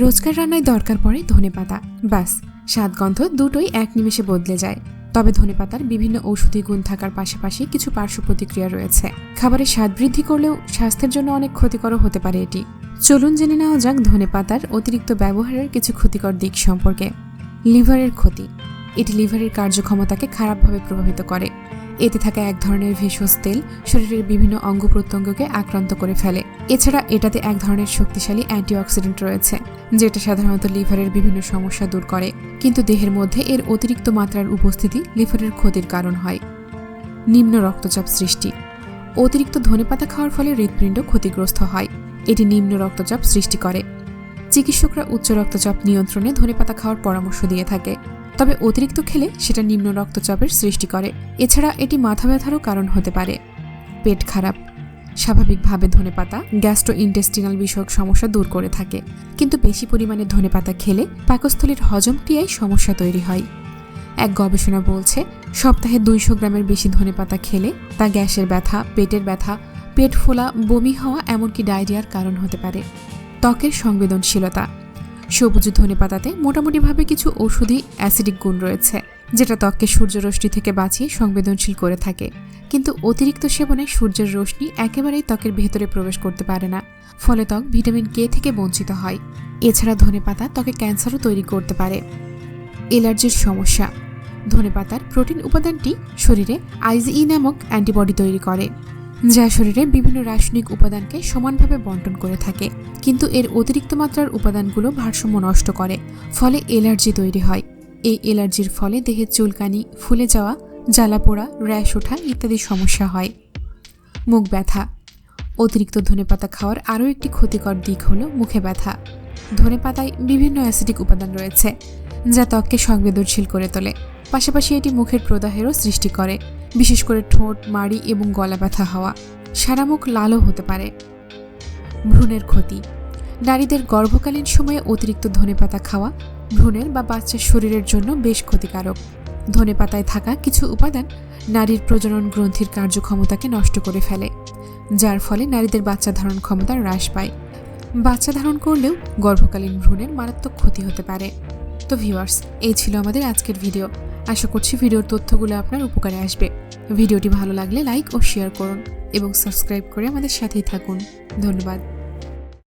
রোজকার রান্নায় দরকার পড়ে ধনেপাতা ব্যাস, স্বাদ গন্ধ দুটোই এক নিমেষে বদলে যায়। তবে ধনেপাতার বিভিন্ন ঔষধি গুণ থাকার পাশাপাশি কিছু পার্শ্ব প্রতিক্রিয়া রয়েছে। খাবারের স্বাদ বৃদ্ধি করলেও স্বাস্থ্যের জন্য অনেক ক্ষতিকরও হতে পারে এটি। চলুন জেনে নেওয়া যাক ধনেপাতার অতিরিক্ত ব্যবহারের কিছু ক্ষতিকর দিক সম্পর্কে। লিভারের ক্ষতি। এটি লিভারের কার্যক্ষমতাকে খারাপভাবে প্রভাবিত করে। এতে থাকা এক ধরনের ভেষজ তেল শরীরের বিভিন্ন অঙ্গ প্রত্যঙ্গকে আক্রান্ত করে ফেলে। এছাড়া এটাতে এক ধরনের শক্তিশালী অ্যান্টিঅক্সিডেন্ট রয়েছে, যেটা সাধারণত লিভারের বিভিন্ন সমস্যা দূর করে। কিন্তু দেহের মধ্যে এর অতিরিক্ত মাত্রার উপস্থিতি লিভারের ক্ষতির কারণ হয়। নিম্ন রক্তচাপ সৃষ্টি। অতিরিক্ত ধনেপাতা খাওয়ার ফলে হৃৎপিণ্ড ক্ষতিগ্রস্ত হয়। এটি নিম্ন রক্তচাপ সৃষ্টি করে। চিকিৎসকরা উচ্চ রক্তচাপ নিয়ন্ত্রণে ধনেপাতা খাওয়ার পরামর্শ দিয়ে থাকে। তবে অতিরিক্ত খেলে সেটা নিম্ন রক্তচাপের সৃষ্টি করে। এছাড়া এটি মাথা ব্যথারও কারণ হতে পারে। পেট খারাপ, স্বাভাবিকভাবে ধনেপাতা গ্যাস্ট্রো ইন্টেস্টিনাল বিষয়ক সমস্যা দূর করে থাকে। কিন্তু বেশি পরিমাণে ধনেপাতা খেলে পাকস্থলীর হজম ক্রিয়ায় সমস্যা তৈরি হয়। এক গবেষণা বলছে, সপ্তাহে দুইশো গ্রামের বেশি ধনেপাতা খেলে তা গ্যাসের ব্যথা, পেটের ব্যথা, পেট ফোলা, বমি হওয়া, এমনকি ডায়রিয়ার কারণ হতে পারে। ত্বকের সংবেদনশীলতা সবুজ ধনেপাতাতে মোটামুটিভাবে কিছু ঔষধি অ্যাসিডিক গুণ রয়েছে, যেটা ত্বককে সূর্যরশ্মি থেকে বাঁচিয়ে সংবেদনশীল করে থাকে। কিন্তু অতিরিক্ত সেবনে সূর্যের রশ্মি একেবারেই ত্বকের ভেতরে প্রবেশ করতে পারে না, ফলে ত্বক ভিটামিন কে থেকে বঞ্চিত হয়। এছাড়া ধনেপাতা ত্বকে ক্যান্সারও তৈরি করতে পারে। এলার্জির সমস্যা ধনেপাতার প্রোটিন উপাদানটি শরীরে আইজিই নামক অ্যান্টিবডি তৈরি করে। যা শরীরে বিভিন্ন রাসায়নিক উপাদানকে সমানভাবে বন্টন করে থাকে। কিন্তু এর অতিরিক্ত মাত্রার উপাদানগুলো ভারসাম্য নষ্ট করে, ফলে এলার্জি তৈরি হয়। এই এলার্জির ফলে দেহে চুলকানি, ফুলে যাওয়া, জ্বালা পোড়া, র্যাশ ওঠা ইত্যাদি সমস্যা হয়। মুখ ব্যথা। অতিরিক্ত ধনেপাতা খাওয়ার আরও একটি ক্ষতিকর দিক হলো মুখে ব্যথা। ধনেপাতায় বিভিন্ন অ্যাসিডিক উপাদান রয়েছে, যা ত্বককে সংবেদনশীল করে তোলে। পাশাপাশি এটি মুখের প্রদাহেরও সৃষ্টি করে। বিশেষ করে ঠোঁট, মাড়ি এবং গলা ব্যথা হওয়া সারা মুখ লালও হতে পারে। ভ্রূণের ক্ষতি। নারীদের গর্ভকালীন সময়ে অতিরিক্ত ধনেপাতা খাওয়া ভ্রূণের বা বাচ্চার শরীরের জন্য বেশ ক্ষতিকারক। ধনেপাতায় থাকা কিছু উপাদান নারীর প্রজনন গ্রন্থির কার্যক্ষমতাকে নষ্ট করে ফেলে, যার ফলে নারীদের বাচ্চা ধারণ ক্ষমতা হ্রাস পায়। বাচ্চা ধারণ করলেও গর্ভকালীন ভ্রূণের মারাত্মক ক্ষতি হতে পারে। তো ভিউয়ার্স, এই ছিল আমাদের আজকের ভিডিও। আশা করছি ভিডিওর তথ্যগুলো আপনার উপকারে আসবে। ভিডিওটি ভালো লাগলে লাইক ও শেয়ার করুন এবং সাবস্ক্রাইব করে আমাদের সাথেই থাকুন। ধন্যবাদ।